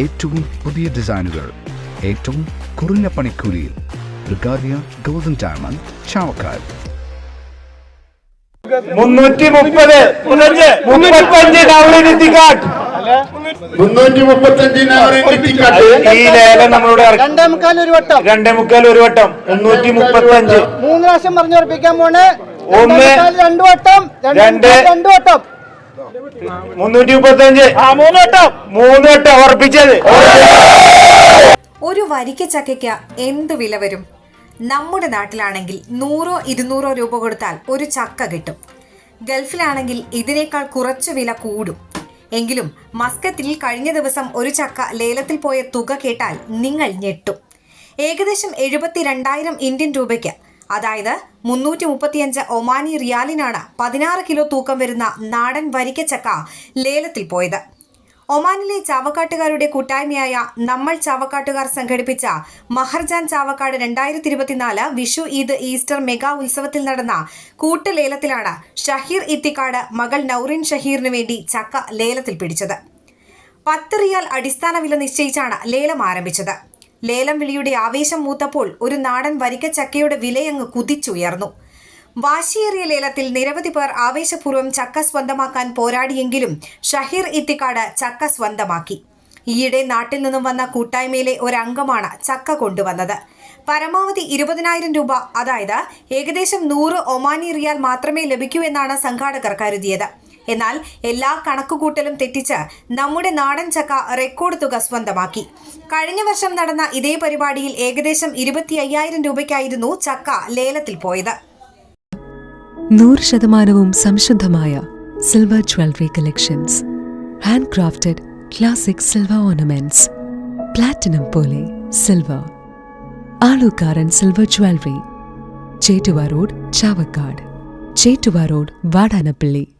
ഏറ്റവും പുതിയ ഡിസൈനുകൾ ഏറ്റവും കുറഞ്ഞ പണിക്കൂലിയിൽ. ബ്രിഗാദിയ ഗോൾഡൻ ഡയമണ്ട് ചാവക്കാൽ മുന്നൂറ്റി മുപ്പത് മുപ്പത്തഞ്ച് മുന്നൂറ്റി മുപ്പത്തഞ്ച് ഈ ലേലം നമ്മളുടെ ഇറക്കി. രണ്ടേ മുക്കാൽ ഒരു വട്ടം. രണ്ടേ മുക്കാൽ ഒരു വട്ടം. മുന്നൂറ്റി മുപ്പത്തഞ്ച് മൂന്ന് പ്രാവശ്യം പറഞ്ഞുറപ്പിക്കാൻ പോണേ. ഒന്ന്, രണ്ടു വട്ടം. രണ്ടു രണ്ട് വട്ടം. മുന്നൂറ്റി മുപ്പത്തഞ്ച് ആ മൂന്ന് വട്ടം. മൂന്ന് വട്ടം ഉറപ്പിച്ചത്. ഒരു വരിക്ക ചക്കയ്ക്ക് എന്ത് വില വരും? നമ്മുടെ നാട്ടിലാണെങ്കിൽ നൂറോ ഇരുന്നൂറോ രൂപ കൊടുത്താൽ ഒരു ചക്ക കിട്ടും. ഗൾഫിലാണെങ്കിൽ ഇതിനേക്കാൾ കുറച്ച് വില കൂടും. എങ്കിലും മസ്കത്തിൽ കഴിഞ്ഞ ദിവസം ഒരു ചക്ക ലേലത്തിൽ പോയ തുക കേട്ടാൽ നിങ്ങൾ ഞെട്ടും. ഏകദേശം എഴുപത്തി രണ്ടായിരം ഇന്ത്യൻ രൂപയ്ക്ക് അതായത് മുന്നൂറ്റി മുപ്പത്തിയഞ്ച് ഒമാനി റിയാലിനാണ് പതിനാറ് കിലോ തൂക്കം വരുന്ന നാടൻ വരിക്കച്ചക്ക ലേലത്തിൽ പോയത്. ഒമാനിലെ ചാവക്കാട്ടുകാരുടെ കൂട്ടായ്മയായ നമ്മൾ ചാവക്കാട്ടുകാർ സംഘടിപ്പിച്ച മഹർജാൻ ചാവക്കാട് രണ്ടായിരത്തി ഇരുപത്തിനാല് വിഷു ഈദ് ഈസ്റ്റർ മെഗാ ഉത്സവത്തിൽ നടന്ന കൂട്ടുലേലത്തിലാണ് ഷഹീർ ഇത്തിക്കാട് മകൾ നൌറിൻ ഷഹീറിനു വേണ്ടി ചക്ക ലേലത്തിൽ പിടിച്ചത്. പത്ത് റിയാൽ അടിസ്ഥാന വില നിശ്ചയിച്ചാണ് ലേലം ആരംഭിച്ചത്. ലേലം വിളിയുടെ ആവേശം മൂത്തപ്പോൾ ഒരു നാടൻ വരിക്ക ചക്കയുടെ വിലയങ്ങ് കുതിച്ചുയർന്നു. വാശിയേറിയ ലേലത്തിൽ നിരവധി പേർ ആവേശപൂർവം ചക്ക സ്വന്തമാക്കാൻ പോരാടിയെങ്കിലും ഷഹീർ ഇത്തിക്കാട് ചക്ക സ്വന്തമാക്കി. ഈയിടെ നാട്ടിൽ നിന്നും വന്ന കൂട്ടായ്മയിലെ ഒരംഗമാണ് ചക്ക കൊണ്ടുവന്നത്. പരമാവധി ഇരുപതിനായിരം രൂപ അതായത് ഏകദേശം നൂറ് ഒമാനി റിയാൽ മാത്രമേ ലഭിക്കൂ എന്നാണ് സംഘാടകർ കരുതിയത്. എന്നാൽ എല്ലാ കണക്കുകൂട്ടലും തെറ്റിച്ച് നമ്മുടെ നാടൻ ചക്ക റെക്കോർഡ് തുക സ്വന്തമാക്കി. കഴിഞ്ഞ വർഷം നടന്ന ഇതേ പരിപാടിയിൽ ഏകദേശം ഇരുപത്തി അയ്യായിരം രൂപയ്ക്കായിരുന്നു ചക്ക ലേലത്തിൽ പോയത്. നൂറ് ശതമാനവും സംശുദ്ധമായ silver jewellery collections hand crafted classic silver ornaments platinum പോലെ silver Alukkaran silver jewellery Chettuva road Chavakkad. Chettuva road Vadanappally.